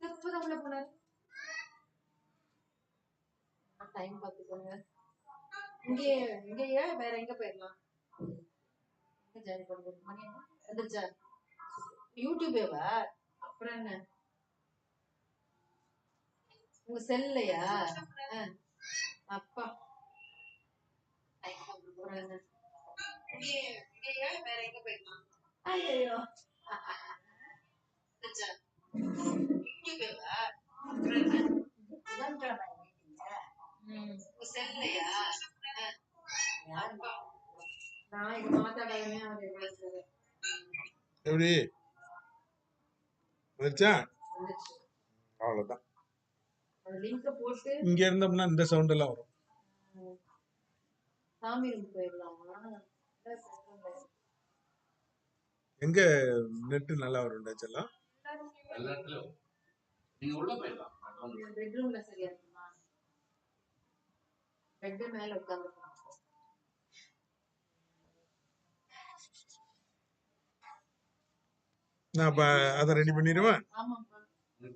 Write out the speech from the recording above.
இப்பதான் போனாரு டைம் பார்த்துக்கோங்க. இங்கே இங்கேயே வேற எங்க போயிடலாம் எங்க ஜாயின் பண்ணுறது மணி என்ன? எந்திரிச்சா யூடியூபேவா அப்புறம் என்ன? உங்க செல்லையா அப்பா. ஐயோ யூடியூபேவா அப்புறம் என்ன. உங்க செல்லையா அப்பா எப்படி? லிங்க போட்டு இங்க இருந்தோம்னா இந்த சவுண்ட் எல்லாம் வரும். எங்க நெட்டு நல்லா வரும். டச்செல்லாம் நீங்க உள்ள போயிடலாம். பெட்ரூம்ல சரியா இருக்குமா? பெட் மேல உட்கார்ந்து நான் அப்ப அதை ரெடி பண்ணிடுவேன். ஆமாப்பா. இந்த